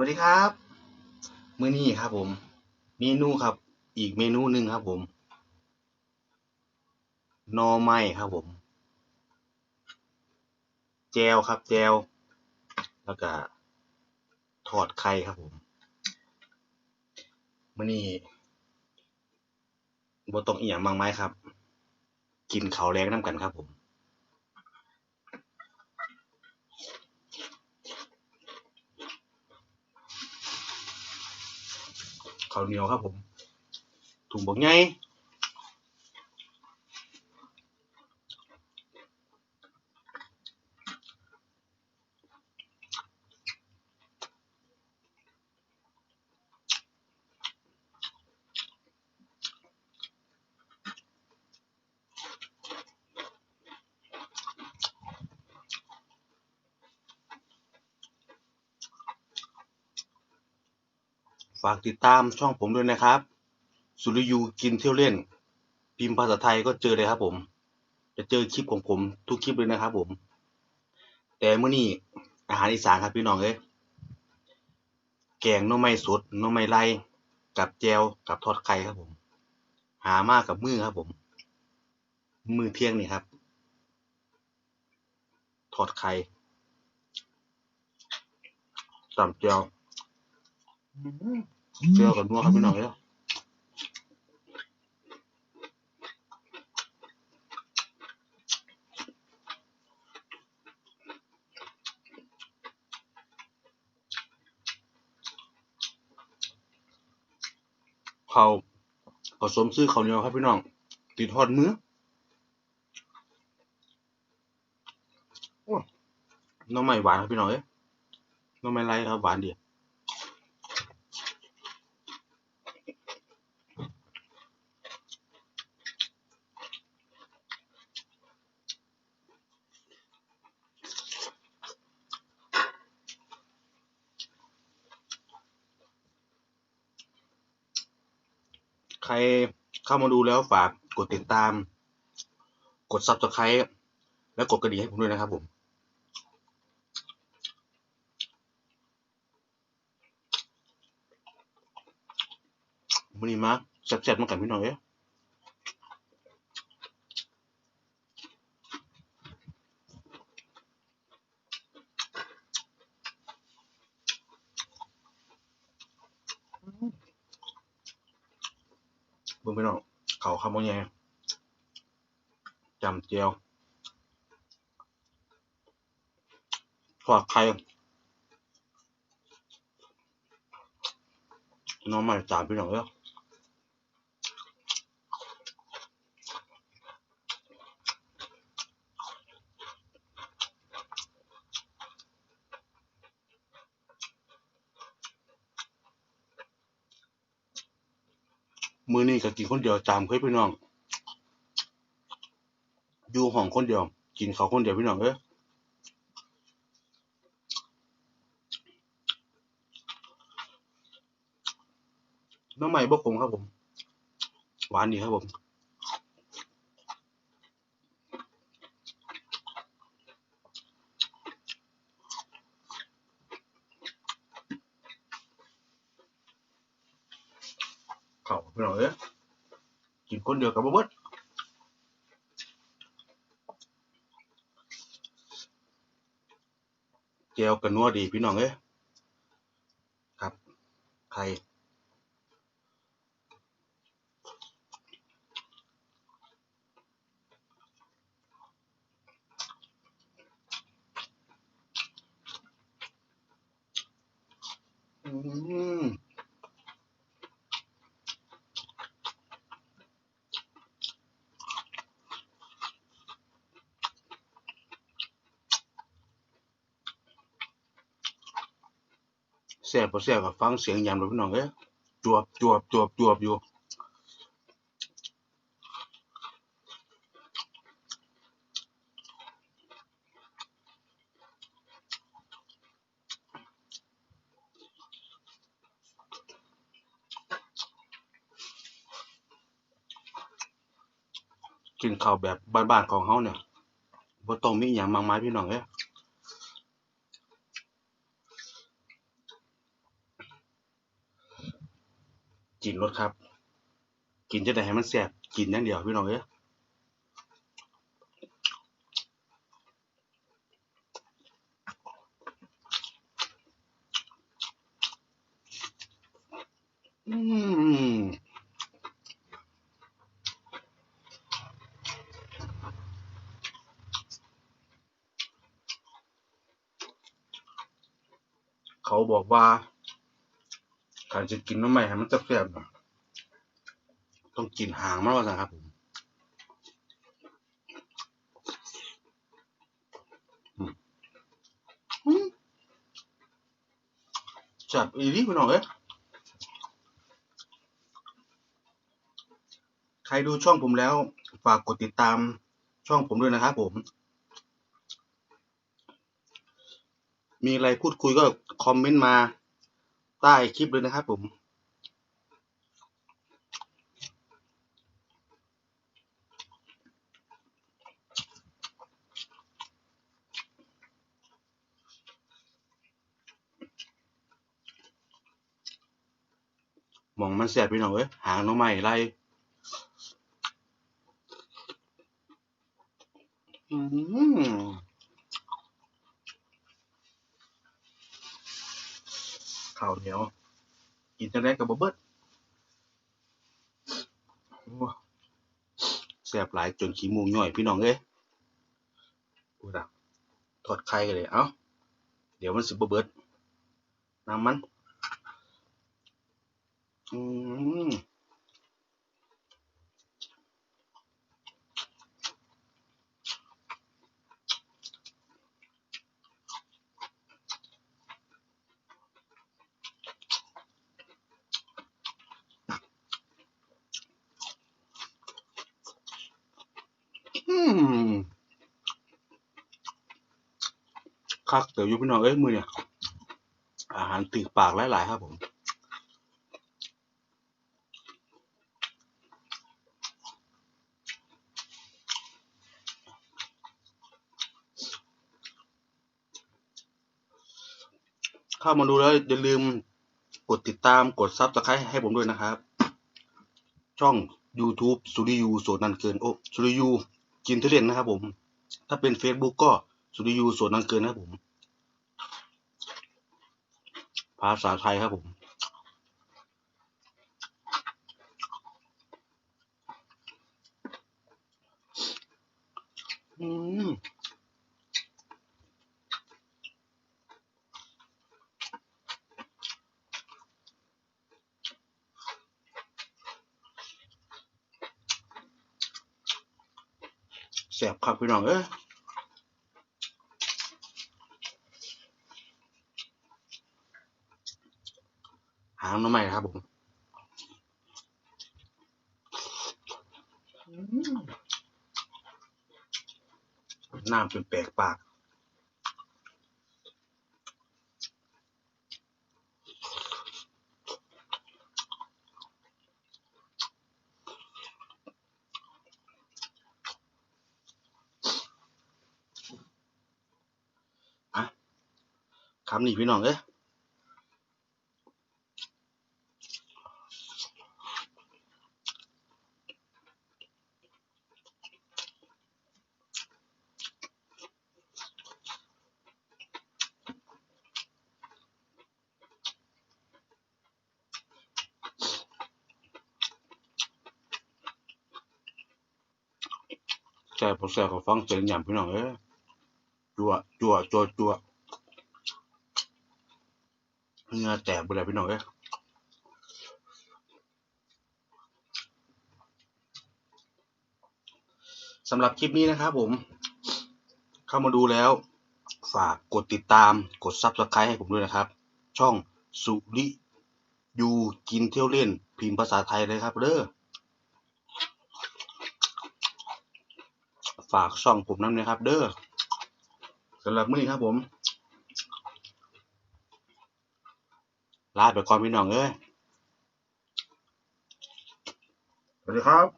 วัสดีครับมื้อนี้ครับผม เมนูครับ อีกเมนูหนึ่งครับผมนอไม้ครับผม แจวครับแจวแล้วก็ทอดไข่ครับผมมื้อนี้บ่ต้องอิหยังมากมายครับ กินข้าวแลงน้ำกันครับผม ข้าวเหนียวครับผมถุงบักไงญ่ฝากติดตามช่องผมด้วยนะครับ สุริยูกินเที่ยวเล่น พิมพ์ภาษาไทยก็เจอเลยครับผม จะเจอคลิปของผมทุกคลิปเลยนะครับผม แต่เมื้อนี้อาหารอีสานครับพี่น้องเอ้ยแกงน่อไม้สดน่อไม้ไล่กับแจวกับทอดไข่ครับผม หามากับมือครับผม มือเที่ยงนี่ครับ ทอดไข่ตำแจว แจวกับนัวครับพี่น้องเอ้ยเขาผสมซื้อข้าวเหนียวครับพี่น้อง ติดทอดมือน้องใหม่หวานครับพี่น้องเอ้น้องใหม่ไรครับหวานดี ใครเข้ามาดูแล้วฝากกดติดตาม กด subscribe และกดกระดิ่งให้ผมด้วยนะครับผมวันนี้มาแซ่บๆมากันพี่น้องเอ้ย คุณพี่น้องเขาคำว่าไงจำเจียวทอดไข่น้องใหม่จานพี่น้องเอ้อ มือนี้ก็กินคนเดียวจามเคยพี่น้อง อยู่ห้องคนเดียว กินเขาคนเดียวพี่น้องเอ้ยน้องใหม่บกผมครับผม หวานดีครับผม พี่น้องเอ้ยกินคนเดียวกับบ่เบิดแจวกันนัวดีพี่น้องเอ้ยครับไข่อืม แซ่บบ่แซ่บก็ฟังเสียงยำเลยพี่น้องเอ้ยจวบจวบจวบจวบอยู่กินข้าวแบบบ้านๆของเฮาเนี่ยบ่ต้องมีหยังมากมายพี่น้องเอ้ย กินรสครับ กินจะได้ให้มันแซ่บกินอย่างเดียวพี่น้องเอ้ยเขาบอกว่า การจะกินน้ำใหม่ให้มันแซ่บๆน่ะต้องกินหางมันว่าสันครับผมอืมอืมจับอีนี่พี่น้องเอ้ยใครดูช่องผมแล้ว ฝากกดติดตามช่องผมด้วยนะครับผม มีอะไรพูดคุยก็คอมเมนต์มา ใต้คลิปเลยนะครับผมมองมันแสบไปหน่องเอ้ยหางน้องใหม่ไรอืม ข้าวเหนียว กินจังได้กับบเบิดโอ้แสบหลายจนขี้มูกย่อยพี่น้องเอ้ยพูดอะทอดไข่กันเลย เอ้า เดี๋ยวมันสิบเบิดน้ำมัน อืมอืม คักเดี๋ยวอยู่พี่น้องเอ้ยมือเนี่ยอาหารติดปากหลายๆครับผมเข้ามาดูแล้วอย่าลืมกดติดตามกดซับสไครต์ให้ผมด้วยนะครับ ช่อง YouTube สุริยูโสดนันเกินโอ้สุริยูกินทุเรียนนะครับผม ถ้าเป็น Facebook ก็ สุริยูโสดนันเกินนะครับผม ภาษาไทยครับผม อืมแสบครับพี่น้องเอ้ย หางหน้ำใหม่นะครับผมน้ำเป็นแปลกปากอะคำนี้พี่น้องเอ้ย แซ่บพอแซ่ก็ฟังเสียงหยำพี่น้องเอ้ยจั่วจั่วจั่วจั่วเหงือแตกไปเลยพี่น้องเอ้ยสำหรับคลิปนี้นะครับผม เข้ามาดูแล้ว ฝากกดติดตามกด Subscribe ให้ผมด้วยนะครับ ช่องสุริยูกินเที่ยวเล่น พิมพ์ภาษาไทยเลยครับเด้อ ฝากช่องผมน้ำนะครับ เด้อสำหรับมื้อนี้ครับผมลาไปก่อนพี่น้องเอ้ยสวัสดีครับ